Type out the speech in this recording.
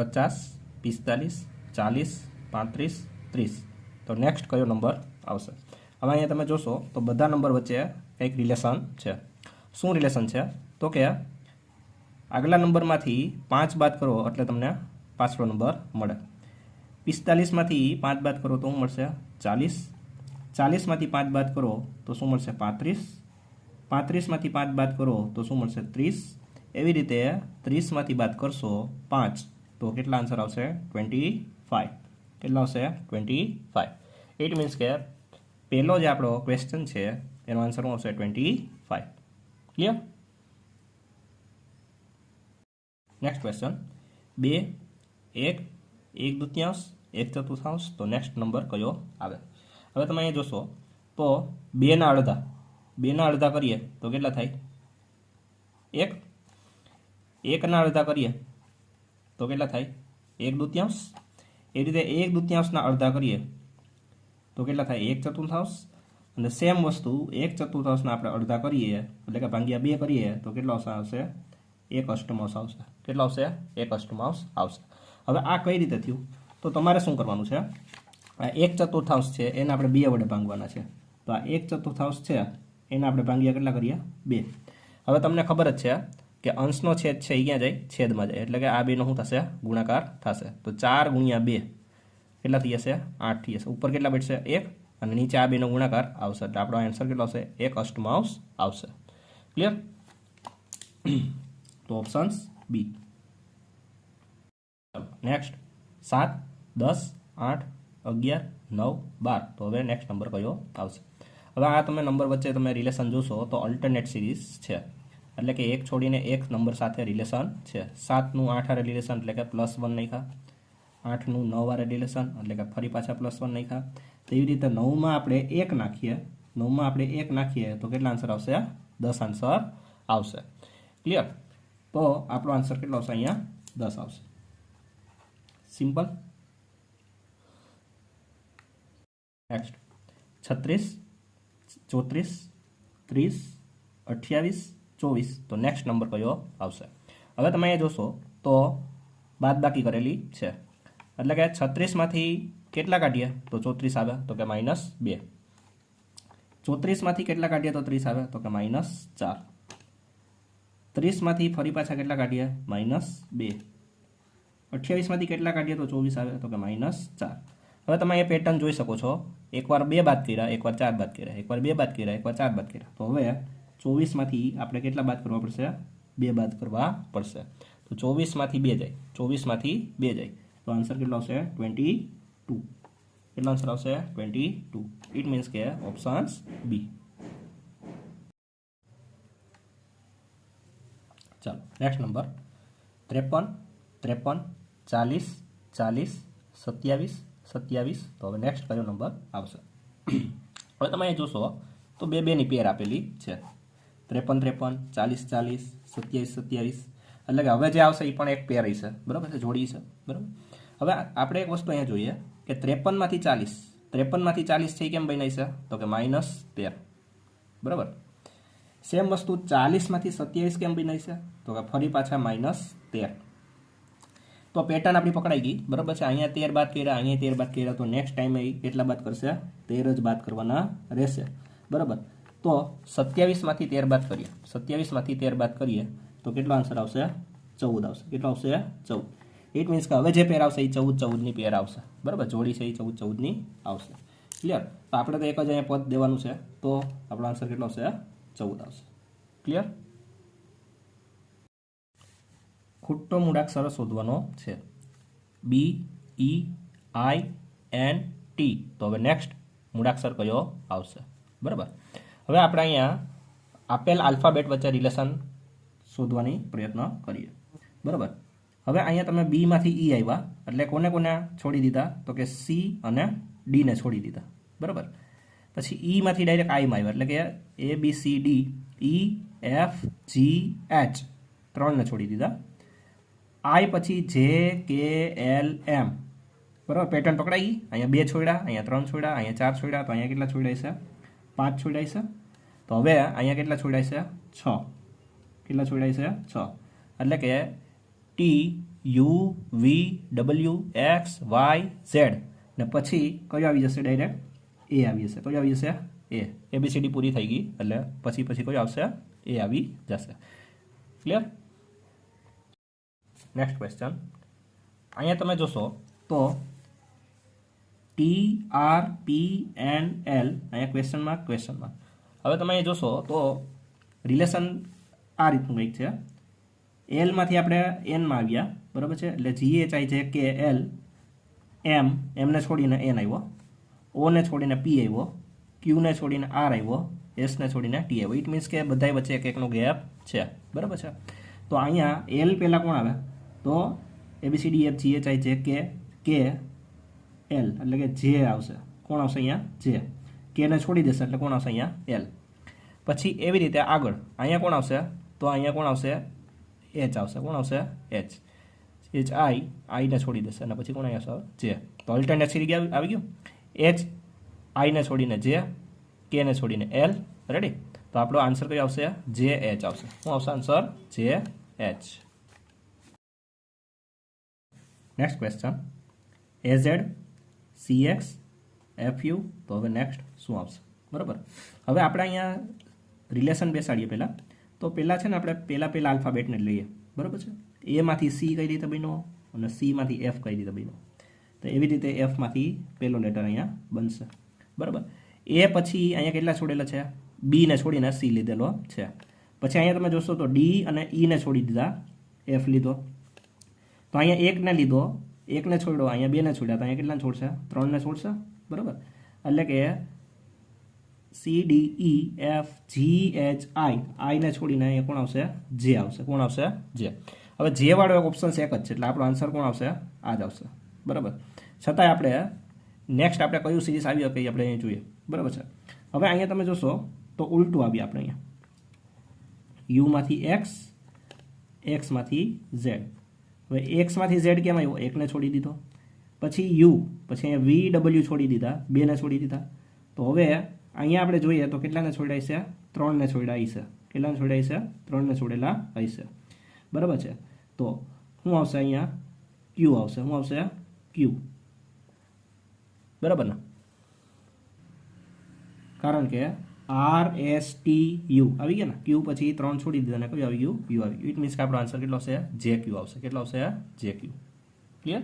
પચાસ, પિસ્તાલીસ, ચાલીસ, પાંત્રીસ, ત્રીસ. તો નેક્સ્ટ કયો નંબર આવશે? હવે અહીંયા તમે જોશો તો બધા નંબર વચ્ચે કંઈક રિલેશન છે. શું રિલેશન છે? તો કે આગલા નંબરમાંથી પાંચ બાદ કરો એટલે તમને પાછલો નંબર મળે. પિસ્તાલીસમાંથી પાંચ બાદ કરો તો શું મળશે? ચાલીસ. ચાલીસમાંથી પાંચ બાદ કરો તો શું મળશે? પાંત્રીસ. પાંત્રીસમાંથી પાંચ બાદ કરો તો શું મળશે? ત્રીસ. એવી રીતે ત્રીસમાંથી બાદ કરશો પાંચ. તો કેટલા આન્સર આવશે? ટ્વેન્ટી ફાઇવ કેટલા આવશે? ટ્વેન્ટી ફાઇવ ઇટ મીન્સ કે પહેલો જે આપણો ક્વેશ્ચન છે, એનો આન્સર શું આવશે? Twenty five clear next question બે, એક એક દુત્યાંશ, એક ચતુર્થાંશ, તો નેક્સ્ટ નંબર કયો આવે? હવે તમે અહીંયા જોશો, તો બેના અડધા. બેના અડધા કરીએ તો કેટલા થાય? એક. એકના અડધા કરીએ તો કેટલા થાય? એક દૂત્યાંશ. એ રીતે એક દૂત્યાંશના અડધા કરીએ તો કેટલા થાય? એક ચતુર્થાંશ. અને સેમ વસ્તુ એક ચતુર્થાંશના આપણે અડધા કરીએ, એટલે કે ભાંગ્યા બે કરીએ, તો કેટલો આવશે એક અષ્ટમાંશ આવશે. કેટલો આવશે? એક અષ્ટમાંશ આવશે. હવે આ કઈ રીતે થયું? તો તમારે શું કરવાનું છે? આ એક ચતુર્થાંશ છે, એને આપણે બે વડે ભાંગવાના છે. તો આ એક ચતુર્થાંશ છે, એને આપણે ભાંગ્યા કેટલા કરીએ? બે. હવે તમને ખબર જ છે કે અંશનો છેદ છે એ ક્યાં જાય? છેદમાં જાય. એટલે કે આ બેનો શું થશે? ગુણાકાર થશે. તો ચાર ગુણ્યા બે કેટલા થઈ જશે? આઠ થઈ જશે. ઉપર કેટલા બેઠશે? એક. અને નીચે આ બેનો ગુણાકાર આવશે. એટલે આપણો આન્સર કેટલો આવશે? એક અષ્ટમાંશ આવશે. ક્લિયર તો ઓપ્શન્સ બી નેક્સ્ટ સાત, દસ, આઠ, અગિયાર, નવ, બાર. તો હવે નેક્સ્ટ નંબર કયો આવશે? હવે આ તમે નંબર વચ્ચે તમે રિલેશન જોશો તો અલ્ટરનેટ સિરીઝ છે. એટલે કે એક છોડીને એક નંબર સાથે રિલેશન છે. સાતનું આઠ હારે રિલેશન એટલે કે પ્લસ વન નાખ્યા. આઠનું નવ વારે રિલેશન એટલે કે ફરી પાછા પ્લસ વન નાખ્યા. તેવી રીતે નવમાં આપણે એક નાખીએ. નવમાં આપણે એક નાખીએ તો કેટલા આન્સર આવશે? દસ આન્સર આવશે. ક્લિયર તો આપણો આન્સર કેટલો આવશે? અહીંયા દસ આવશે. સિમ્પલ નેક્સ્ટ છત્રીસ, ચોત્રીસ, ત્રીસ, અઠ્યાવીસ ચોવીસ, તો નેક્સ્ટ નંબર કયો આવશે. હવે તમે અહીંયા જોશો, તો બાદબાકી કરેલી છે. એટલે કે છત્રીસમાંથી કેટલા કાઢીએ? તો ચોત્રીસ આવે, તો કે માઇનસ બે. ચોત્રીસમાંથી કેટલા કાઢીએ? તો ત્રીસ આવે, તો કે માઇનસ ચાર. ત્રીસમાંથી ફરી પાછા કેટલા કાઢીએ? માઇનસ બે. અઠ્યાવીસમાંથી કેટલા કાઢીએ? તો ચોવીસ આવે, તો કે માઇનસ ચાર. હવે તમે એ પેટર્ન જોઈ શકો છો. એકવાર બે બાદ કર્યા, એકવાર ચાર બાદ કર્યા, એકવાર બે બાદ કર્યા, એકવાર ચાર બાદ કર્યા. તો હવે ચોવીસમાંથી આપણે કેટલા બાદ કરવા પડશે? બે બાદ કરવા પડશે. તો ચોવીસમાંથી બે જાય. ચોવીસમાંથી બે જાય. તો આન્સર કેટલો આવશે? ટ્વેન્ટી ટુ કેટલો આન્સર આવશે? ટ્વેન્ટી ટુ ઇટ મીન્સ કે ઓપ્શન્સ બી ચાલો નેક્સ્ટ નંબર ત્રેપન ત્રેપન, ચાલીસ ચાલીસ, સત્યાવીસ સત્યાવીસ. તો હવે નેક્સ્ટ કયો નંબર આવશે. હવે તમે જોશો, તો બે બેની પેર આપેલી છે. ત્રેપન ત્રેપન, ચાલીસ ચાલીસ, સત્યાવીસ સત્યાવીસ. એટલે કે હવે જે આવશે એ પણ એક પેર હશે બરાબર છે? જોડી છે. બરાબર? હવે આપણે એક વસ્તુ અહીંયા જોઈએ કે ત્રેપનમાંથી ચાલીસ. ત્રેપનમાંથી ચાલીસ છે કેમ બની છે? તો કે માઇનસ તેર. બરાબર? સેમ વસ્તુ ચાલીસમાંથી સત્યાવીસ કેમ બની છે? તો કે ફરી પાછા માઇનસ તેર. તો પેટર્ન આપણી પકડાઈ ગઈ. બરાબર છે? અહીંયા તેર બાદ કર્યા, અહીંયા તેર બાદ કર્યા. તો નેક્સ્ટ ટાઈમે કેટલા બાદ કરશે? તેર જ બાદ કરવાના રહેશે. બરાબર? તો સત્યાવીસમાંથી તેર બાદ કરીએ. સત્યાવીસમાંથી તેર બાદ કરીએ તો કેટલો આન્સર આવશે? ચૌદ આવશે. કેટલો આવશે? ચૌદ. ઇટ મીન્સ કે હવે જે પેર આવશે એ ચૌદ ચૌદની પેર આવશે. બરાબર? જોડી છે એ ચૌદ ચૌદની આવશે. ક્લિયર તો આપણે તો એક જ અહીંયા પદ દેવાનું છે. તો આપણો આન્સર કેટલો આવશે? ચૌદ આવશે. ક્લિયર ખુટ્ટો મૂળાક્ષર શોધવાનો છે. બી ઈ આઈ એન ટી તો હવે નેક્સ્ટ મૂળાક્ષર કયો આવશે? બરાબર? હવે આપણે અહીંયા આપેલ આલ્ફાબેટ વચ્ચે રિલેશન શોધવાની પ્રયત્ન કરીએ. બરાબર? હવે અહીંયા તમે બીમાંથી ઈ આવ્યા, એટલે કોને કોને છોડી દીધા? તો કે સી અને ડીને છોડી દીધા. બરાબર? પછી ઈમાંથી ડાયરેક્ટ આઈમાં આવ્યા, એટલે કે A B C D E F G H ત્રણને છોડી દીધા. આઈ પછી જે કે એલ એમ બરાબર? પેટર્ન પકડાઈ. અહીંયા બે છોડ્યા, અહીંયા ત્રણ છોડ્યા, અહીંયા ચાર છોડ્યા, તો અહીંયા કેટલા છોડાય છે? પાંચ છોડાય છે. તો હવે અહીંયા કેટલા છોડાય છે? છ. કેટલા છોડાય છે? છ. એટલે કે T U V W X Y Z ને પછી કયો આવી જશે ડાયરેક્ટ એ આવી જશે. કયો આવી જશે? એ એબીસીડી પૂરી થઈ ગઈ. એટલે પછી પછી કયો આવશે? એ આવી જશે. ક્લિયર નેક્સ્ટ ક્વેશ્ચન અહીંયા તમે જોશો તો T R P N L અહીંયા ક્વેશ્ચનમાં ક્વેશ્ચનમાં હવે તમે એ જોશો તો રિલેશન આ રીતનું કંઈક છે. એલમાંથી આપણે એનમાં આવ્યા, બરાબર છે? એટલે જી એચ આઈ છે કે એલ એમ એમને છોડીને એન આવ્યો. ઓને છોડીને પી આવ્યો. ક્યુને છોડીને આર આવ્યો. એસને છોડીને ટી આવ્યો. ઇટ મીન્સ કે બધાય વચ્ચે એક એકનો ગેપ છે. બરાબર છે? તો અહીંયા એલ પહેલાં કોણ આવે? તો એબીસીડી એફ આઈ જે કે કે એલ એટલે કે જે આવશે. કોણ આવશે અહીંયા? જે કેને છોડી દેશે એટલે કોણ આવશે અહીંયા? એલ પછી એવી રીતે આગળ. અહીંયા કોણ આવશે? તો અહીંયા કોણ આવશે? એચ આવશે. કોણ આવશે? એચ એચ આઈ આઈને છોડી દેશે. અને પછી કોણ આવશે? જે તો અલ્ટરનેટ સીરી આવી ગયું? એચ આઈને છોડીને જે કેને છોડીને એલ રેડી તો આપણો આન્સર કયો આવશે? જે એચ આવશે. શું આવશે આન્સર જે H next question A Z C X F U તો હવે નેક્સ્ટ શું આવશે? બરાબર? હવે આપણે અહીંયા રિલેશન બેસાડીએ પહેલાં. તો પહેલાં છે ને આપણે પહેલાં પહેલાં આલ્ફાબેટને લઈએ. બરાબર છે? એમાંથી સી કઈ રીતે બન્યો? અને સીમાંથી એફ કઈ રીતે બન્યો? તો એવી રીતે એફમાંથી પહેલો લેટર અહીંયા બનશે. બરાબર? એ પછી અહીંયા કેટલા છોડેલા છે? બીને છોડીને સી લીધેલો છે. પછી અહીંયા તમે જોશો તો ડી અને ઈને છોડી દીધા. એફ લીધો. તો અહીંયા એકને લીધો. એકને છોડ્યો. અહીંયા બેને છોડ્યા. તો અહીંયા કેટલાને છોડશે? ત્રણને છોડશે? બરાબર? એટલે કે C D E F G H I આઈને છોડીને અહીંયા કોણ આવશે? જે આવશે. કોણ આવશે? જે હવે જે વાળો એક ઓપ્શન એક જ છે. એટલે આપણો આન્સર કોણ આવશે? આ જ આવશે. બરાબર? છતાંય આપણે નેક્સ્ટ આપણે કયું સિરીઝ આવી શકે આપણે અહીંયા જોઈએ. બરાબર છે? હવે અહીંયા તમે જોશો તો ઉલટું આવ્યું આપણે અહીંયા. યુમાંથી એક્સ એક્સમાંથી ઝેડ હવે એક્સમાંથી ઝેડ કેમ આવ્યો? એકને છોડી દીધો. પછી યુ પછી અહીંયા વી ડબલ્યુ છોડી દીધા બેને છોડી દીધા. તો હવે અહીંયા આપણે જોઈએ તો કેટલાને છોડાય છે ત્રણને છોડાય છે કેટલાને છોડાય છે ત્રણને છોડેલા હશે. બરાબર છે? તો શું આવશે અહીંયા? ક્યુ આવશે. શું આવશે? ક્યુ બરાબર ને? કારણ કે આર એસ ટી યુ આવી ગયા ને? ક્યુ પછી ત્રણ છોડી દીધા ને કયું આવી ગયું? યુ આવી ગયું. ઇટ મીન્સ કે આપણો આન્સર કેટલો આવશે? જે ક્યુ આવશે. કેટલો આવશે? જે ક્યુ ક્લિયર